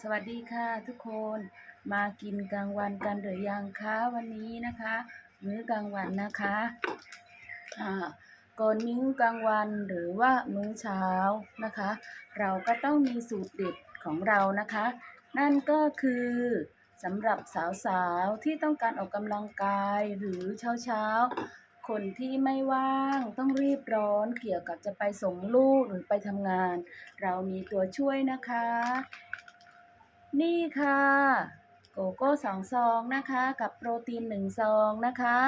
สวัสดีค่ะทุกคนมากินกลางวันกันหรือยังคะวันนี้นะคะ มื้อกลางวันนะคะก่อนมื้อกลางวันหรือว่ามื้อเช้านะคะ เราก็ต้องมีสูตรเด็ดของเรานะคะ นั่นก็คือสำหรับสาวๆที่ต้องการออกกำลังกายหรือเช้าๆคนที่ไม่ว่างต้องรีบร้อนเกี่ยวกับจะไปส่งลูกหรือไปทำงาน เรามีตัวช่วยนะคะ นี่ค่ะ โกโก้สองซองนะคะ กับโปรตีนหนึ่งซองนะคะ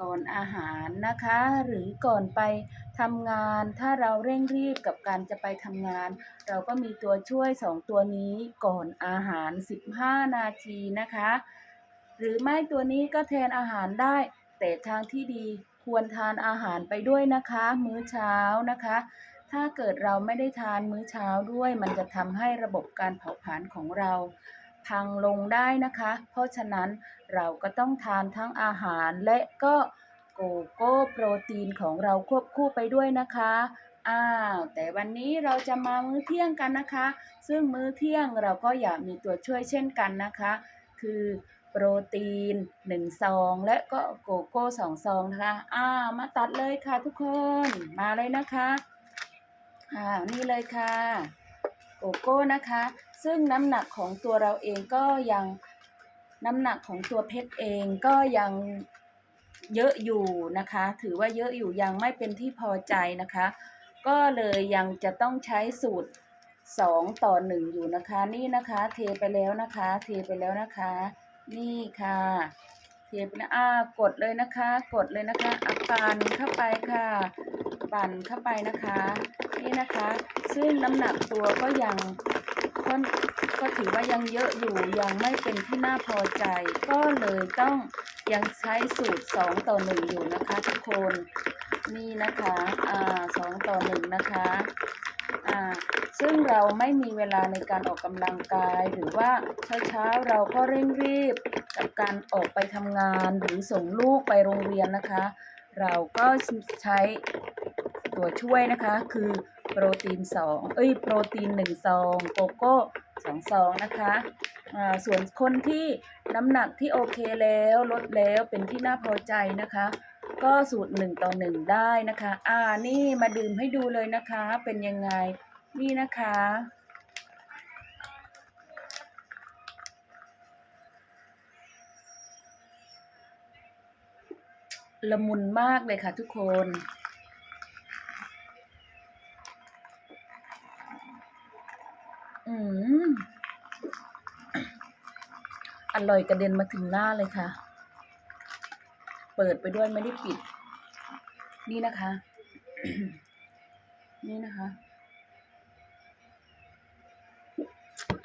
ก่อนอาหารนะคะ หรือก่อนไปทำงาน ถ้าเราเร่งรีบกับการจะไปทำงาน เราก็มีตัวช่วยสองตัวนี้ก่อนอาหาร 15 นาทีนะคะ หรือไม่ตัวนี้ก็แทนอาหารได้ แต่ทางที่ดีควรทานอาหารไปด้วยนะคะ มื้อเช้านะคะ ถ้าเกิดเราไม่ได้ทานมื้อเช้าด้วย มันจะทำให้ระบบการเผาผลาญของเรา พังลงได้นะคะ เพราะฉะนั้นเราก็ต้องทานทั้งอาหารและก็โกโก้โปรตีนของเราควบคู่ไปด้วยนะคะอ้าวแต่วันนี้เราจะมามื้อเที่ยงกันนะคะ ซึ่งมื้อเที่ยงเราก็อยากมีตัวช่วยเช่นกันนะคะ คือโปรตีน1ซอง และก็โกโก้2ซองนะคะอ้าวมาตัดเลยค่ะทุกคน มาเลยนะคะ อ่านี่เลยค่ะโกโก้นะคะ ซึ่งน้ำหนักของตัวเราเองก็ยังน้ำหนักของตัวเพชรเองก็ยังเยอะอยู่นะคะ ถือว่าเยอะอยู่ยังไม่เป็นที่พอใจนะคะ ก็เลยยังจะต้องใช้สูตร 2 ต่อ 1 อยู่นะคะ นี่นะคะเทไปแล้วนะคะ เทไปแล้วนะคะ นี่ค่ะ เทไปแล้วอ่ากดเลยนะคะ กดเลยนะคะอะปั่นเข้าไปค่ะ ปั่นเข้าไปนะคะ นี่นะคะ ซึ่งน้ำหนักตัวก็ยังก็ก็ถือว่ายังเยอะอยู่ยังไม่เป็นที่น่าพอใจ ก็เลยต้องยังใช้สูตร 2 ต่อ 1 อยู่นะคะทุกคนนี่นะคะอ่าสองต่อหนึ่งนะคะอ่าซึ่งเราไม่มีเวลาในการออกกำลังกาย หรือว่าเช้าๆเราก็เร่งรีบกับการออกไปทำงานหรือส่งลูกไปโรงเรียนนะคะ เราก็ใช้ตัวช่วยนะคะคือ โปรตีน2เอ้ยโปรตีน1ซองโกโก้2ซองนะคะอ่าส่วนคนที่น้ำหนักที่โอเคแล้วลดแล้วเป็นที่น่าพอใจนะคะ ก็สูตรหนึ่งต่อหนึ่งได้นะคะ อ่านี่มาดื่มให้ดูเลยนะคะ เป็นยังไงนี่นะคะละมุนมากเลยค่ะทุกคน อืม อ ร่อยกระเด็นมาถึงหน้าเลยค่ะ เปิดไปด้วยไม่ได้ปิด นี่นะคะ นี่นะคะ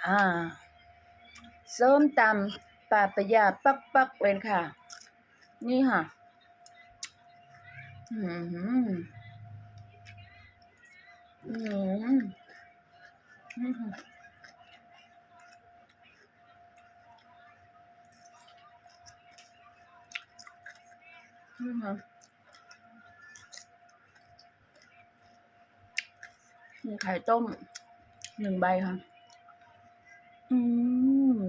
อ่าส้มตำปาปยาปักปักเลยค่ะ นี่ค่ะ อืมอืมอืม มค่ะมีไข่ต้มหนึ่งใบค่ะ อืม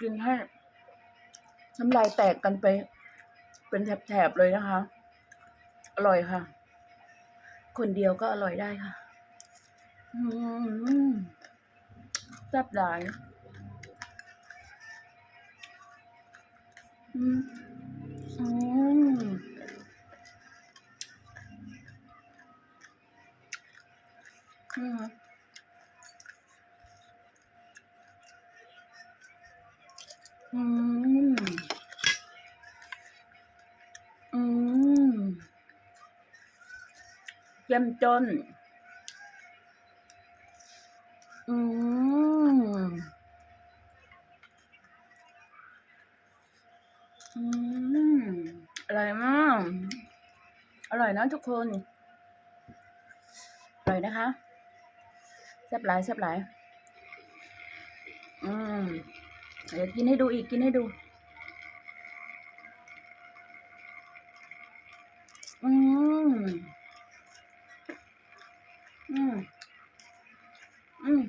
กินให้น้ำลายแตกกันไป เป็นแถบๆเลยนะคะ อร่อยค่ะ คนเดียวก็อร่อยได้ค่ะ อืมแซ่บหลาย อืมอืมอื ร่อยมาก อร่อยนะทุกคน อร่อยนะคะแซ่บหลายแซ่บหลาย อืมเดี๋ยวกินให้ดูอีกกินให้ดู อืม อืม อืม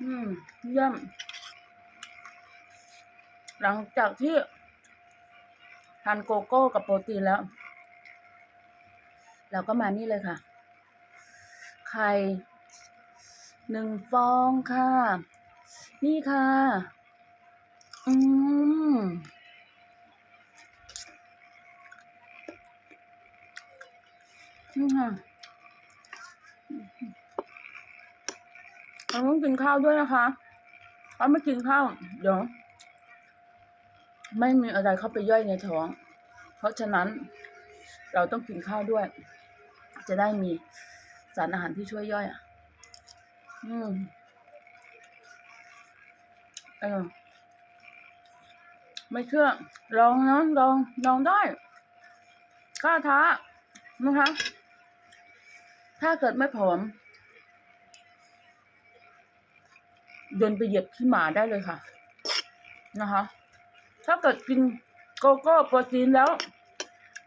อืมเยี่ยมหลังจากที่ ทานโกโก้กับโปรตีนแล้ว เราก็มานี่เลยค่ะ ไข่หนึ่งฟองค่ะ นี่ค่ะ อืมนี่ค่ะเราต้องกินข้าวด้วยนะคะถ้าไม่กินข้าว เดี๋ยว ไม่มีอะไรเข้าไปย่อยในท้อง เพราะฉะนั้นเราต้องกินข้าวด้วย จะได้มีสารอาหารที่ช่วยย่อยอะ อืมเออไม่เชื่อ ลองนะลอง ลองได้กล้าท้า นะคะ ถ้าเกิดไม่ผอมเดินไปเหยียบขี้หมาได้เลยค่ะ นะคะ ถ้าเกิดกินโกโก้โปรตีนแล้ว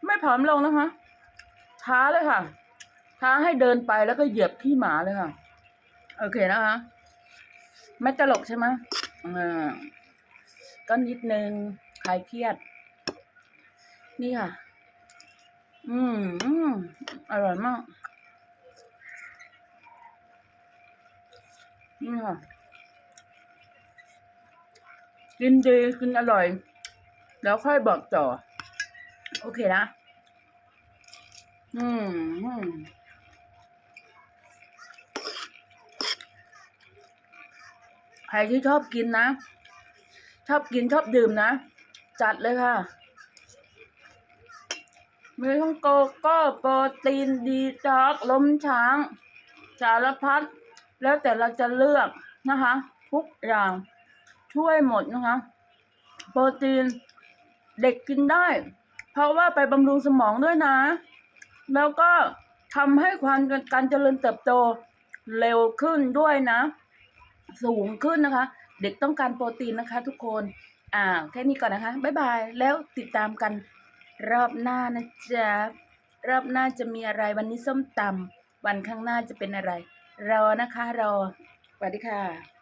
ไม่ผอมลงนะคะท้าเลยค่ะท้าให้เดินไปแล้วก็เหยียบขี้หมาเลยค่ะ โอเคนะคะไม่ตลกใช่ไหมอ่าก็นิดนึงคลายเครียด นี่ค่ะ อืมอืมอร่อยมากนี่ค่ะกินดีกินอร่อย แล้วค่อยบอกต่อ โอเคนะ อืมใครที่ชอบกินนะ ชอบกินชอบดื่มนะ จัดเลยค่ะมีทั้งโกโก้โปรตีนดีจ็อกล้มช้าง สารพัด แล้วแต่เราจะเลือกนะคะ ทุกอย่างช่วยหมดนะคะ โปรตีน เด็กกินได้ เพราะว่าไปบำรุงสมองด้วยนะ แล้วก็ทำให้ความการเจริญเติบโตเร็วขึ้นด้วยนะ สูงขึ้นนะคะ เด็กต้องการโปรตีนนะคะ ทุกคนอ่าแค่นี้ก่อนนะคะ บ๊ายบาย แล้วติดตามกันรอบหน้านะจ๊ะ รอบหน้าจะมีอะไรวันนี้ส้มตำวันข้างหน้าจะเป็นอะไร รอนะคะ รอสวัสดีค่ะ